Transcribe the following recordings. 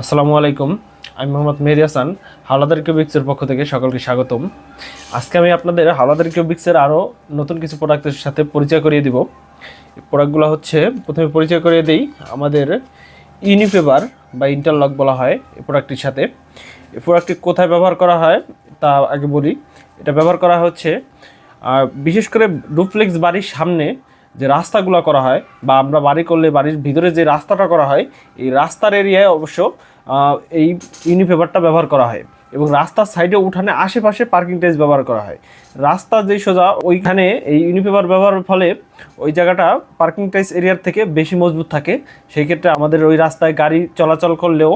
আসসালামু আলাইকুম, আমি মোহাম্মদ মেহেদি হাসান, হাওলাদার কিউবিক্সের পক্ষ থেকে সকলকে স্বাগতম। আজকে আমি আপনাদের হাওলাদার কিউবিক্সের আরও নতুন কিছু প্রোডাক্টের সাথে পরিচয় করিয়ে দিব। প্রোডাক্টগুলো হচ্ছে, প্রথমে পরিচয় করিয়ে দিই, আমাদের ইউনিফেবার বা ইন্টারলক বলা হয় এই প্রোডাক্টটির সাথে। এই প্রোডাক্টটি কোথায় ব্যবহার করা হয়, তা আগে বলি। এটা ব্যবহার করা হচ্ছে বিশেষ করে ডুপ্লেক্স বাড়ির সামনে যে রাস্তাগুলো করা হয় বা আমরা বাড়ি করলে বাড়ির ভিতরে যে রাস্তাটা করা হয়, এই রাস্তার এরিয়ায় অবশ্য এই ইউনিপেপারটা ব্যবহার করা হয় এবং রাস্তার সাইডে উঠানে আশেপাশে পার্কিং টাইজ ব্যবহার করা হয়। রাস্তা যেই সোজা, ওইখানে এই ইউনিপেপার ব্যবহারের ফলে ওই জায়গাটা পার্কিং টাইজ এরিয়ার থেকে বেশি মজবুত থাকে। সেই ক্ষেত্রে আমাদের ওই রাস্তায় গাড়ি চলাচল করলেও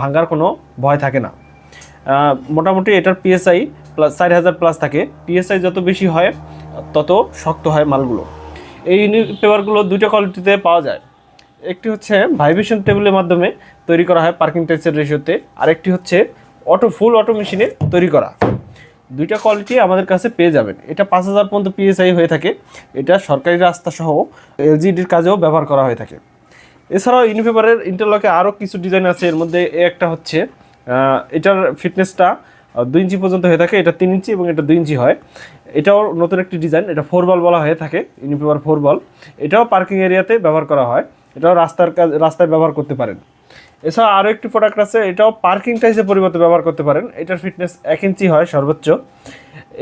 ভাঙার কোনো ভয় থাকে না। মোটামুটি এটার পিএসআই প্লাস চার হাজার প্লাস থাকে। পিএসআই যত বেশি হয়, তত শক্ত হয় মালগুলো। এই পেপারগুলো দুটো কোয়ালিটিতে পাওয়া যায়। একটি হচ্ছে ভাইব্রেশন টেবিলের মাধ্যমে তৈরি করা হয় পার্কিং ট্যাক্সের রেশিওতে আরেকটি হচ্ছে অটো ফুল অটো মেশিনে তৈরি করা। দুইটা কোয়ালিটি আমাদের কাছে পেয়ে যাবেন। এটা পাঁচ হাজার পর্যন্ত পিএসআই হয়ে থাকে। এটা সরকারি রাস্তা সহ এলজিডির কাজেও ব্যবহার করা হয়ে থাকে। এছাড়াও ইউনিফেভারের ইন্টারলকে আরও কিছু ডিজাইন আছে। এর মধ্যে একটা হচ্ছে এটার ফিটনেসটা দুই ইঞ্চি পর্যন্ত হয়ে থাকে, এটা তিন ইঞ্চি এবং এটা দুই ইঞ্চি হয়। এটাও নতুন একটি ডিজাইন, এটা ফোর বল বলা হয়ে থাকে ইউনিফেভার ফোর বল এটাও পার্কিং এরিয়াতে ব্যবহার করা হয়, এটাও রাস্তার কাজ, রাস্তায় ব্যবহার করতে পারেন। এছাড়া আরও একটি প্রোডাক্ট আছে, এটাও পার্কিং টাইসের পরিবর্তে ব্যবহার করতে পারেন, এটার ফিটনেস এক ইঞ্চি হয় সর্বোচ্চ।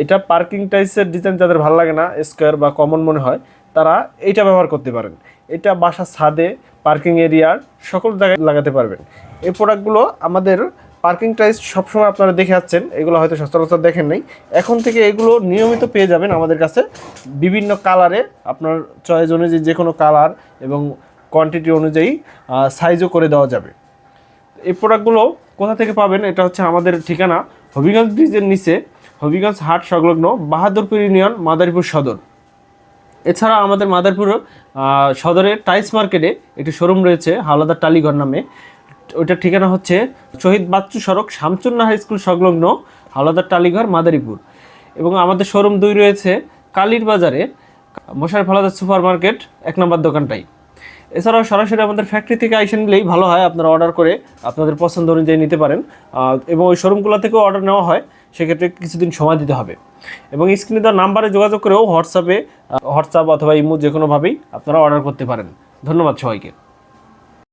এটা পার্কিং টাইসের ডিজাইন যাদের ভালো লাগে না স্কোয়ার বা কমন মনে হয়, তারা এইটা ব্যবহার করতে পারেন। এটা বাসার ছাদে পার্কিং এরিয়ার সকল জায়গায় লাগাতে পারবেন। এই প্রোডাক্টগুলো আমাদের পার্কিং টাইস সবসময় আপনারা দেখে যাচ্ছেন এগুলো হয়তো সচরাচর দেখেন নাই। এখন থেকে এগুলো নিয়মিত পেয়ে যাবেন আমাদের কাছে। বিভিন্ন কালারে আপনার চয়েস অনুযায়ী যে কোনো কালার এবং কোয়ান্টিটি অনুযায়ী সাইজও করে দেওয়া যাবে। এই প্রোডাক্টগুলো কোথা থেকে পাবেন, এটা হচ্ছে আমাদের ঠিকানা হবিগঞ্জ ব্রিজের নিচে, হবিগঞ্জ হাট সংলগ্ন বাহাদুরপুর ইউনিয়ন, মাদারীপুর সদর। এছাড়া আমাদের মাদারপুর সদরের সদরে টাইলস মার্কেটে একটি শোরুম রয়েছে, হাওলাদার টালিঘর নামে। ওইটার ঠিকানা হচ্ছে শহীদ বাচ্চু সড়ক শামচুন্না হাই স্কুল সংলগ্ন হাওলাদার টালিঘর, মাদারীপুর। এবং আমাদের শোরুম দুই রয়েছে কালীর বাজারে, মশারি ফালাদার সুপার মার্কেট এক নম্বর দোকানটাই। এছাড়াও সরাসরি আমাদের ফ্যাক্টরি থেকে আইসে নিলেই ভালো হয়, আপনারা অর্ডার করে আপনাদের পছন্দ অনুযায়ী নিতে পারেন। এবং ওই শোরুমগুলো থেকেও অর্ডার নেওয়া হয়, সেক্ষেত্রে কিছুদিন সময় দিতে হবে। এবং স্ক্রিনে দেওয়া নাম্বারে যোগাযোগ করেও হোয়াটসঅ্যাপে হোয়াটসঅ্যাপ অথবা ইমো যে কোনোভাবেই আপনারা অর্ডার করতে পারেন। ধন্যবাদ সবাইকে।